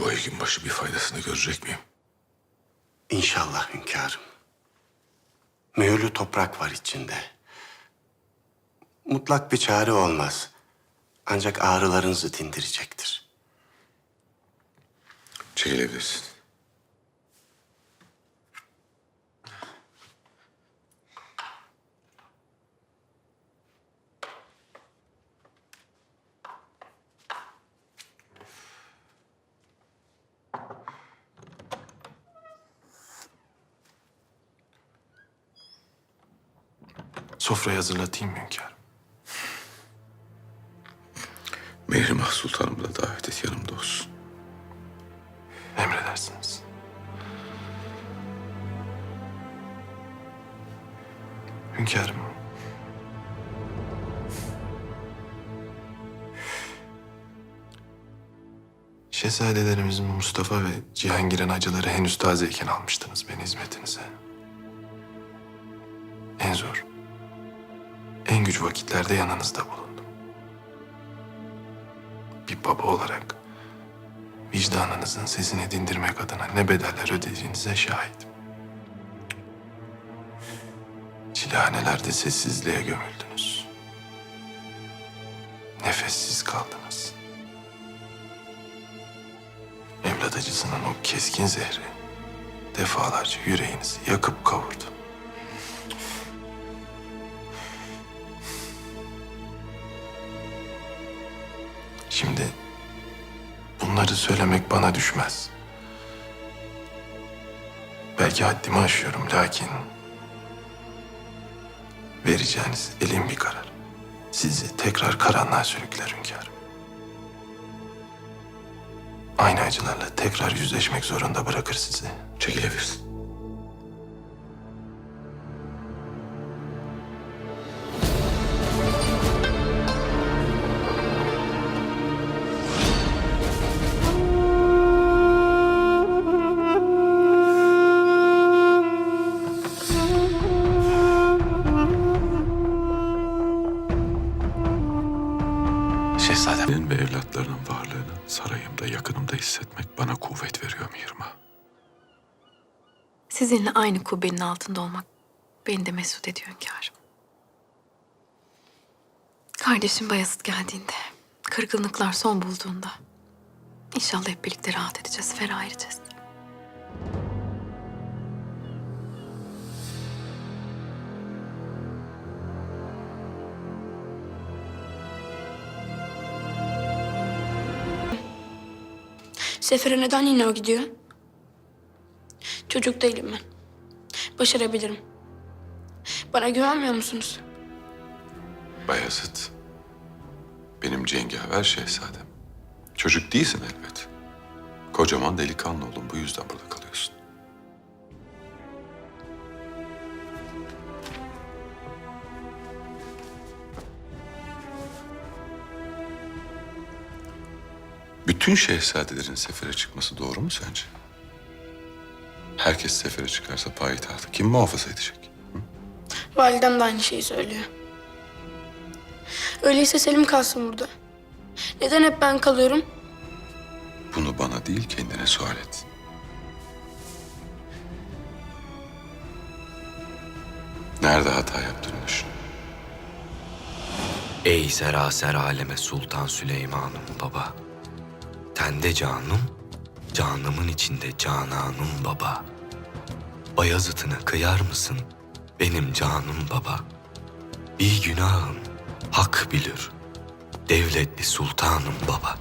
bu Egin başı bir faydasını görecek miyim? İnşallah hünkârım. Mühürlü toprak var içinde. Mutlak bir çare olmaz. Ancak ağrılarınızı dindirecektir. Çekilebilirsin. Sofrayı hazırlatayım hünkârım? Mehrimah Sultanımı da davet et yanımda olsun. Emredersiniz. Hünkârım. Şehzadelerimizin Mustafa ve Cihangir'in acıları henüz tazeyken almıştınız beni hizmetinize. En güç vakitlerde yanınızda bulundum. Bir baba olarak vicdanınızın sesini dindirmek adına ne bedeller ödediğinize şahidim. Çilehanelerde sessizliğe gömüldünüz. Nefessiz kaldınız. Evlat acısının o keskin zehri defalarca yüreğinizi yakıp kavurdu. Bunları söylemek bana düşmez. Belki haddimi aşıyorum lakin vereceğiniz elin bir karar. Sizi tekrar karanlığa sürükler hünkârım. Aynı acılarla tekrar yüzleşmek zorunda bırakır sizi. Çekilebilirsin. Şehzadem. Senin ve evlatlarının varlığını sarayımda yakınımda hissetmek bana kuvvet veriyor Mihrimah. Sizinle aynı kubbenin altında olmak beni de mesut ediyor hünkârım. Kardeşim Bayezid geldiğinde, kırgınlıklar son bulduğunda inşallah hep birlikte rahat edeceğiz, ferah ereceğiz. Sefere neden yine o gidiyor? Çocuk değilim ben. Başarabilirim. Bana güvenmiyor musunuz? Bayezid, benim cengaver şehzadem. Çocuk değilsin elbet. Kocaman delikanlı oğlum bu yüzden burada kalıyorsun. Bütün şehzadelerin sefere çıkması doğru mu sence? Herkes sefere çıkarsa payitahtı kim muhafaza edecek? Validem de aynı şeyi söylüyor. Öyleyse Selim kalsın burada. Neden hep ben kalıyorum? Bunu bana değil kendine sual et. Nerede hata yaptığını düşün. Ey seraser aleme Sultan Süleyman'ım baba. Tende canım, canımın içinde cananım baba. Bayazıt'ına kıyar mısın benim canım baba? Bir günahım hak bilir, devletli sultanım baba.